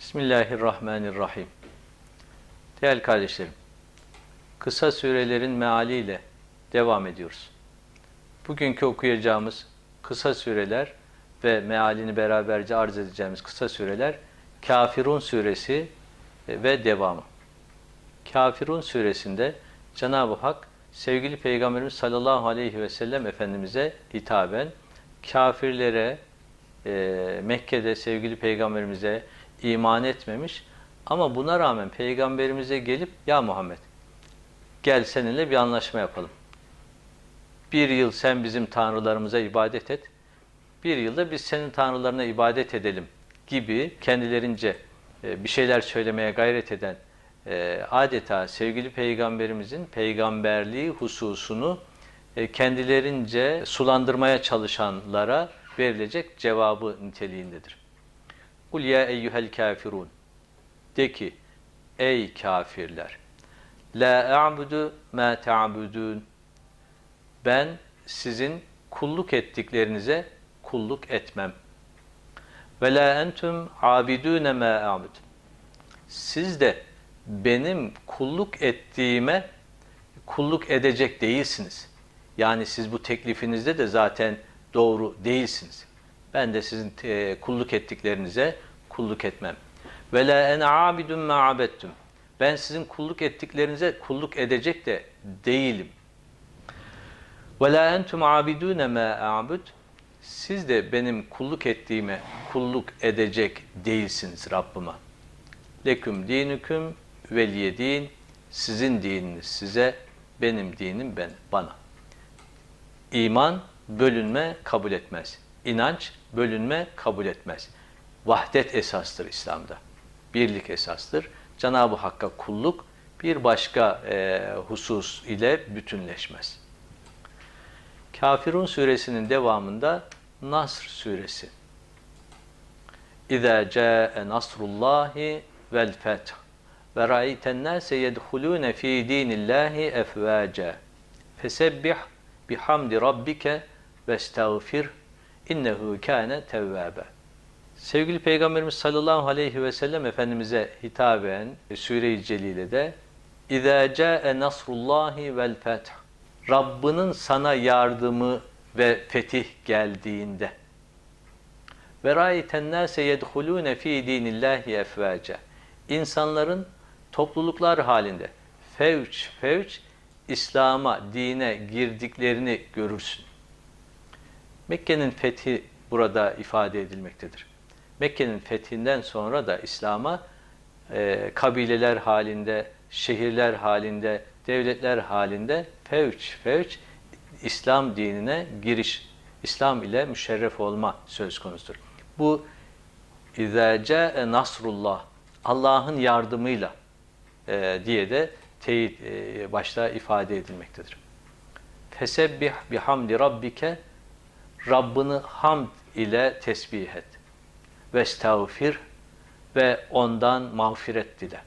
Bismillahirrahmanirrahim. Değerli kardeşlerim, kısa surelerin mealiyle devam ediyoruz. Bugünkü okuyacağımız kısa sureler ve mealini beraberce arz edeceğimiz kısa sureler Kafirun suresi ve devamı. Kafirun suresinde Cenab-ı Hak sevgili Peygamberimiz sallallahu aleyhi ve sellem Efendimiz'e hitaben kafirlere, e, Mekke'de sevgili Peygamberimize iman etmemiş ama buna rağmen Peygamberimize gelip ya Muhammed gel seninle bir anlaşma yapalım. Bir yıl sen bizim tanrılarımıza ibadet et, bir yılda biz senin tanrılarına ibadet edelim gibi kendilerince e, bir şeyler söylemeye gayret eden e, adeta sevgili peygamberimizin peygamberliği hususunu e, kendilerince sulandırmaya çalışanlara verilecek cevabı niteliğindedir. Kul ya eyyuhel kafirun. De ki ey kafirler. La a'budu ma ta'budun. Ben sizin kulluk ettiklerinize kulluk etmem. Ve la entum abidune ma a'bud. Siz de benim kulluk ettiğime kulluk edecek değilsiniz. Yani siz bu teklifinizde de zaten doğru değilsiniz. Ben de sizin e, kulluk ettiklerinize kulluk etmem. Ve la en abidun ma abettum. Ben sizin kulluk ettiklerinize kulluk edecek de değilim. Ve la entum abidune ma a'bud. Siz de benim kulluk ettiğime kulluk edecek değilsiniz Rabbıma. Leküm dinüküm veliye din. Sizin dininiz size, benim dinim ben, bana. İman bölünme kabul etmez. İnanç bölünme kabul etmez. Vahdet esastır İslam'da. Birlik esastır. Cenab-ı Hakk'a kulluk bir başka e, husus ile bütünleşmez. Kafirun suresinin devamında Nasr suresi. İza caa nasrullahi vel feth ve ra'ayten nase yedhulun fi dinillahi efvaca. Fesebbih bihamdi rabbike ve estağfir innehu kâne tevvâbe. Sevgili Peygamberimiz sallallahu aleyhi ve sellem Efendimiz'e hitaben Sure-i Celile'de İzâ câe nasrullahi vel feth Rabbinin sana yardımı ve fetih geldiğinde ve râiten nâse yedhulûne fî dînillâhi efvâce İnsanların topluluklar halinde fevç fevç İslam'a, dine girdiklerini görürsün. Mekke'nin fethi burada ifade edilmektedir. Mekke'nin fethinden sonra da İslam'a e, kabileler halinde, şehirler halinde, devletler halinde fevç fevç İslam dinine giriş, İslam ile müşerref olma söz konusudur. Bu İzâ nasrullah Allah'ın yardımıyla e, diye de teyit e, başta ifade edilmektedir. Fesebbih bihamdi rabbike Rabbini hamd ile tesbih et. Ve estağfir ve ondan mağfiret dile.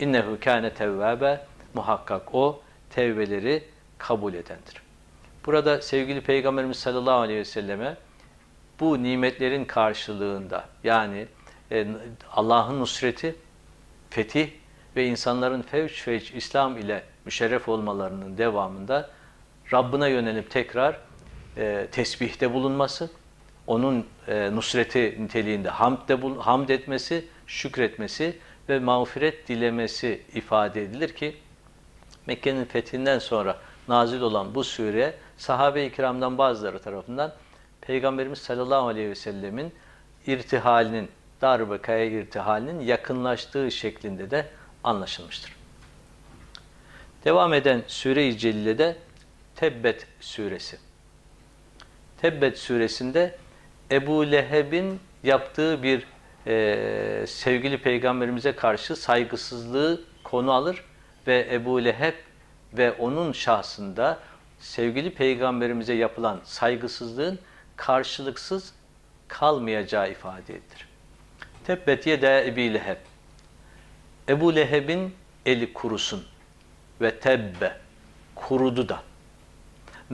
İnnehu kâne tevvâbe muhakkak o tevbeleri kabul edendir. Burada sevgili Peygamberimiz sallallahu aleyhi ve selleme bu nimetlerin karşılığında yani e, Allah'ın nusreti, fetih ve insanların fevç fevç İslam ile müşerref olmalarının devamında Rabbine yönelip tekrar e, tesbihte bulunması, onun e, nusreti niteliğinde hamd, bul, hamd etmesi, şükretmesi ve mağfiret dilemesi ifade edilir ki Mekke'nin fethinden sonra nazil olan bu sure sahabe-i kiramdan bazıları tarafından Peygamberimiz sallallahu aleyhi ve sellemin irtihalinin, darbakaya irtihalinin yakınlaştığı şeklinde de anlaşılmıştır. Devam eden Sure-i Celile'de Tebbet suresi. Tebbet suresinde Ebu Leheb'in yaptığı bir e, sevgili peygamberimize karşı saygısızlığı konu alır ve Ebu Leheb ve onun şahsında sevgili peygamberimize yapılan saygısızlığın karşılıksız kalmayacağı ifade edilir. Tebbet yede Ebi Leheb. Ebu Leheb'in eli kurusun ve tebbe kurudu da.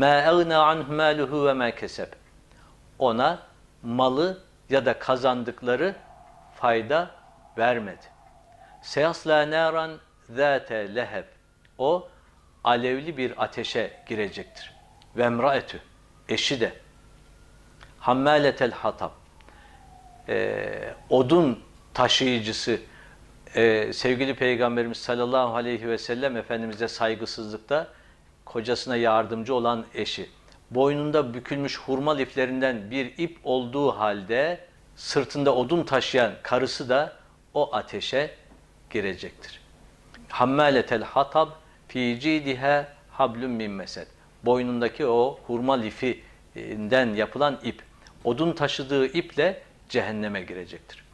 Eğna anhu maluhu ve ma keseb. Ona malı ya da kazandıkları fayda vermedi. Seyasla naran zâte leheb. O alevli bir ateşe girecektir. Emraetü. Eşi de. Hammâletel hatab. Ee, odun taşıyıcısı ee, sevgili Peygamberimiz sallallahu aleyhi ve sellem Efendimiz'e saygısızlıkta kocasına yardımcı olan eşi. Boynunda bükülmüş hurma liflerinden bir ip olduğu halde sırtında odun taşıyan karısı da o ateşe girecektir. Hammaletel hatab fi cidiha hablum min mesed. Boynundaki o hurma lifinden yapılan ip, odun taşıdığı iple cehenneme girecektir.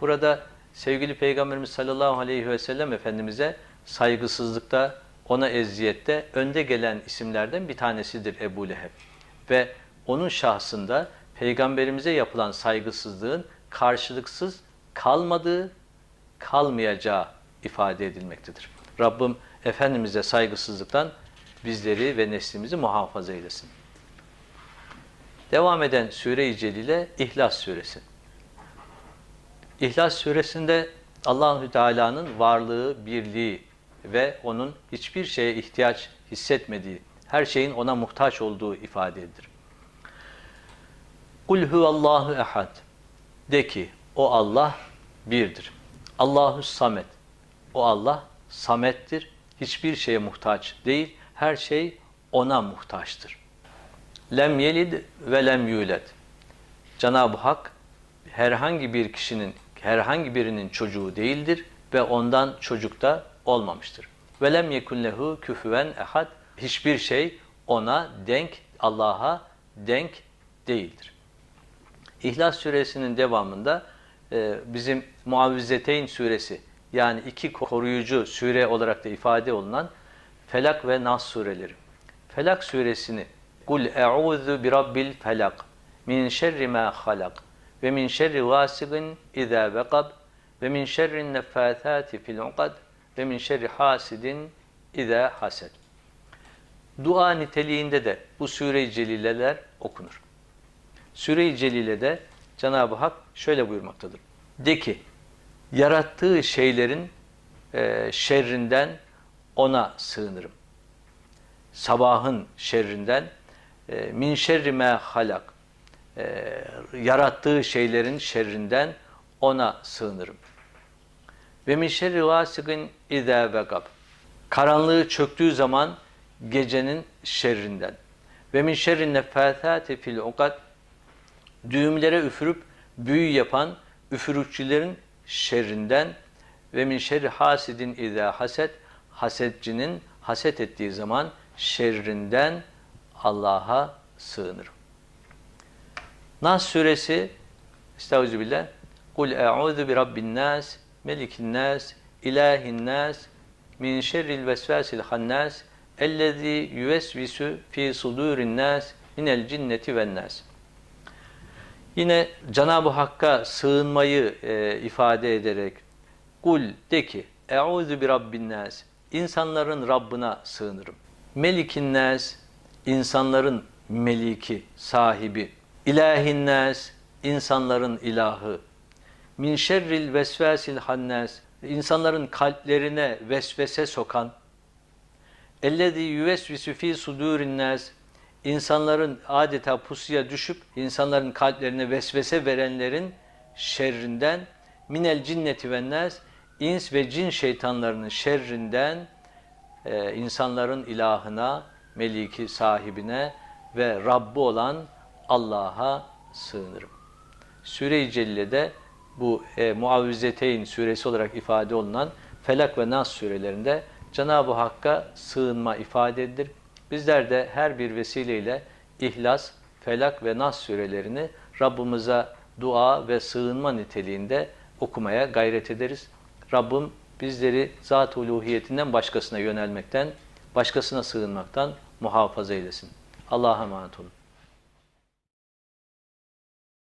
Burada sevgili Peygamberimiz sallallahu aleyhi ve sellem Efendimiz'e saygısızlıkta, ona eziyette önde gelen isimlerden bir tanesidir Ebu Leheb. Ve onun şahsında Peygamberimize yapılan saygısızlığın karşılıksız kalmadığı, kalmayacağı ifade edilmektedir. Rabbim Efendimiz'e saygısızlıktan bizleri ve neslimizi muhafaza eylesin. Devam eden Sure-i Celile İhlas Suresi. İhlas Suresinde Allahü Teala'nın varlığı, birliği ve onun hiçbir şeye ihtiyaç hissetmediği, her şeyin ona muhtaç olduğu ifade edilir. Kul huvallahu ehad. De ki o Allah birdir. Allahu samet. O Allah samettir. Hiçbir şeye muhtaç değil. Her şey ona muhtaçtır. Lem yelid ve lem yulet. Cenab-ı Hak herhangi bir kişinin, herhangi birinin çocuğu değildir ve ondan çocuk da olmamıştır. Ve lem yekun lehu küfüven ehad. Hiçbir şey ona denk, Allah'a denk değildir. İhlas suresinin devamında e, bizim Muavvizeteyn suresi yani iki koruyucu sure olarak da ifade olunan Felak ve Nas sureleri. Felak suresini Kul e'udhu bi rabbil felak min şerri ma halak ve min şerri gâsigin izâ vekab ve min şerrin neffâthâti fil uqad ve min şerri hasidin izâ hased. Dua niteliğinde de bu sure-i celileler okunur. Sure-i Celile'de Cenab-ı Hak şöyle buyurmaktadır. De ki, yarattığı şeylerin e, şerrinden ona sığınırım. Sabahın şerrinden, e, min şerri me halak, e, yarattığı şeylerin şerrinden ona sığınırım. Ve min şerri gâsigin izâ vegab, karanlığı çöktüğü zaman gecenin şerrinden. Ve min şerri neffâthâti fil ukad, düğümlere üfürüp büyü yapan üfürükçülerin şerrinden ve min şerri hasidin izâ haset hasetçinin haset ettiği zaman şerrinden Allah'a sığınırım. Nas suresi Estağfirullah. Kul e'udhu bi rabbin nas, melikin nas, ilahin nas, min şerril vesvasil hannas, ellezî yüvesvisu fi sudurin nas, minel cinneti ven nas. Yine Cenab-ı Hakk'a sığınmayı e, ifade ederek kul de ki e'udhu bi rabbin nas insanların Rabbına sığınırım. Melikin nas insanların meliki, sahibi. İlahin nas insanların ilahı. Min şerril vesvesil hannas insanların kalplerine vesvese sokan. Ellezî yüvesvisu fî sudûrin nas insanların adeta pusuya düşüp insanların kalplerine vesvese verenlerin şerrinden minel cinneti ve nas ins ve cin şeytanlarının şerrinden e, insanların ilahına, meliki sahibine ve Rabbi olan Allah'a sığınırım. Süre-i Celle'de bu e, Muavvizeteyn suresi olarak ifade olunan Felak ve Nas surelerinde Cenab-ı Hakk'a sığınma ifade edilir. Bizler de her bir vesileyle İhlas, Felak ve Nas surelerini Rabbimize dua ve sığınma niteliğinde okumaya gayret ederiz. Rabbim bizleri zat-ı uluhiyetinden başkasına yönelmekten, başkasına sığınmaktan muhafaza eylesin. Allah'a emanet olun.